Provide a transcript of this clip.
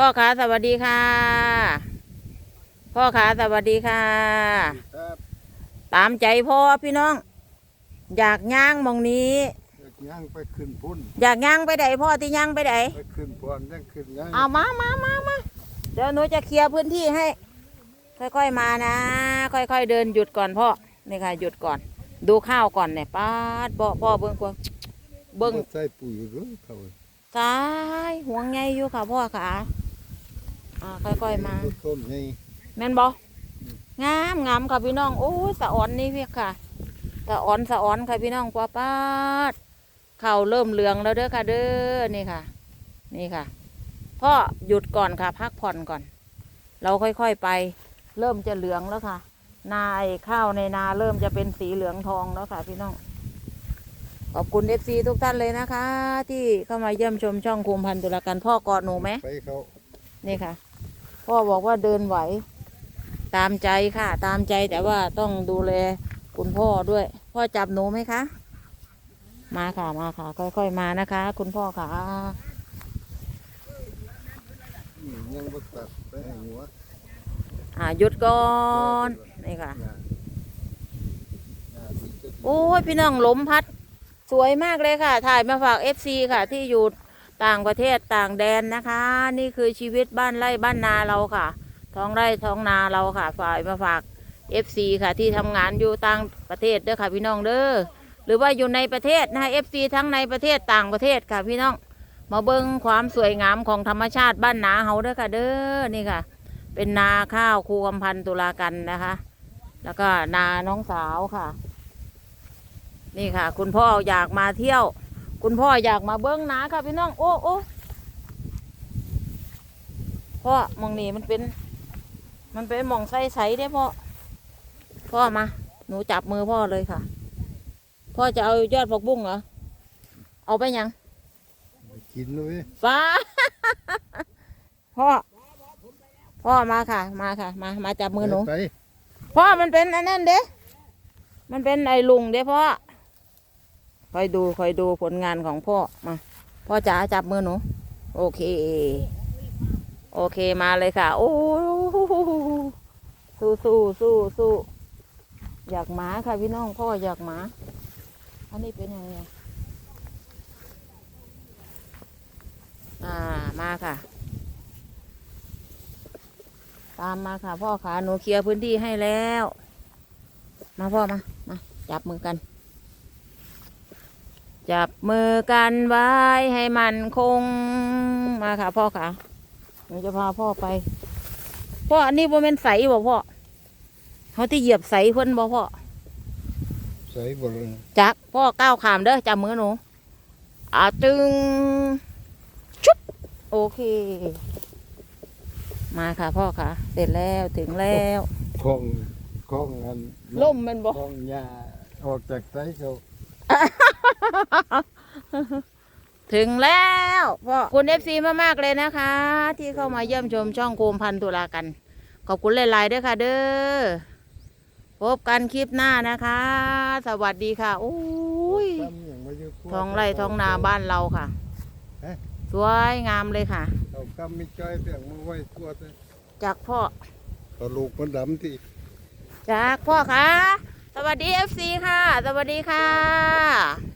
พ่อขาสวัสดีค่ะ พ่อขาสวัสดีค่ะ ครับตามใจพ่อพี่น้อง อยากย่างหมองนี้ย่างไปขึ้นพุ่น อยากย่างไปไหนพ่อที่ย่างไปไหนไปขึ้นพรยังขึ้นย่างเอามามามามาเดี๋ยวหนูจะเคลียร์พื้นที่ให้ ค่อยๆมานะ ค่อยๆเดินหยุดก่อนพ่อนี่ค่ะหยุดก่อน ดูข้าวก่อนเนี่ยป้าดพ่อพ่อเบิ้งกวางเบิ้งใส่ปุ๋ยหรือเขาซ้ายห่วงไงอยู่ค่ะพ่อขา อ่าค่อยๆมา ต้นไงแม่นบงามงามค่ะพี่น้องโอ้ยสะอ่อนนี่พี่ค่ะสะอ่อนสะอ่อนค่ะพี่น้องป้าป้าดข้าวเริ่มเหลืองแล้วเด้อค่ะ เด้อนี่ค่ะ นี่ค่ะพ่อหยุดก่อนค่ะ พักผ่อนก่อน เราค่อยๆไป เริ่มจะเหลืองแล้วค่ะ นาไอ้ข้าวในนาเริ่มจะเป็นสีเหลืองทองแล้วค่ะ พี่น้องขอบคุณเอฟซีทุกท่านเลยนะคะ ที่เข้ามาเยี่ยมชมช่องคุมพันธุ์ตุลาการพ่อกอดหนูไหมไปเขานี่ค่ะ พ่อบอกว่าเดินไหว ตามใจค่ะ ตามใจแต่ว่าต้องดูแลคุณพ่อด้วย พ่อจับหนูไหมคะ มาค่ะมาค่ะ ค่อยๆมานะคะ คุณพ่อค่ะยังบ่ตัดไปหัวอ่าหยุดก่อนนี่ค่ะ โอ้ยพี่น้องล้มพัด สวยมากเลยค่ะ ถ่ายมาฝากเอฟซีค่ะที่อยู่ ต่างประเทศต่างแดนนะคะ นี่คือชีวิตบ้านไร่บ้านนาเราค่ะ ท้องไร่ท้องนาเราค่ะ ฝ่ายมาฝากเอฟซีค่ะที่ทำงานอยู่ต่างประเทศเด้อค่ะพี่น้องเด้อหรือว่าอยู่ในประเทศนะคะเอฟซีทั้งในประเทศต่างประเทศค่ะพี่น้อง มาเบิ้งความสวยงามของธรรมชาติบ้านนาเฮาเด้อค่ะเด้อนี่ค่ะ เป็นนาข้าวคูกำพันตุลากันนะคะ แล้วก็นาน้องสาวค่ะ นี่ค่ะ คุณพ่ออยากมาเที่ยว คุณพ่ออยากมาเบิ้งนาค่ะพี่น้อง โอ้โอ้พ่อมองนี่มันเป็น มันเป็นหมองใสๆเด้พ่อ พ่อมา หนูจับมือพ่อเลยค่ะ พ่อจะเอายอดผักบุ้งเหรอ เอาไปยังไปกินเลยฟ้า พ่อ พ่อมาค่ะ มาค่ะ มา มาจับมือหนูไปพ่อมันเป็นอันนั้นเด้ มันเป็นไอ้ลุงเด้พ่อ คอยดูคอยดูผลงานของพ่อมา พ่อจ๋าจับมือหนู โอเค โอเคมาเลยค่ะ โอ้สู้สู้สู้สู้อยากหมาค่ะพี่น้องพ่ออยากหมา อันนี้เป็นยังไงอ่ามาค่ะ ตามมาค่ะ พ่อขาหนูเคลียร์พื้นที่ให้แล้ว มาพ่อมา มา จับมือกัน จับมือกันไว้ให้มันคงมาค่ะพ่อขาหนูจะพาพ่อไป พ่ออันนี้โมเมนใสบ่พ่อเขาที่เหยียบใสเพิ่นบ่พ่อใส่บ่เลยจักพ่อก้าวขามเด้อจับมือหนูอ่าตึงชุบโอเค มาค่ะพ่อค่ะ เสร็จแล้วถึงแล้วของของอันล่มแมันบอกของหญ้าออกจากไสเขา ถึงแล้วพ่อคุณเอฟซีมากๆเลยนะคะ ที่เข้ามาเยี่ยมชมช่องโคมพันตุลากัน ขอบคุณหลายๆด้วยค่ะ เด้อพบกันคลิปหน้านะคะ สวัสดีค่ะโอ้ยทำอย่างว่าอยู่ครัวท้องไร่ท้องนาบ้านเราค่ะฮะสวยงามเลยค่ะเอากำมีจ้อยเสียงมาไว้ทั่วเลยจากพ่อเอาลูกมันดำที่จากพ่อค่ะ สวัสดีเอฟซีค่ะ สวัสดีค่ะ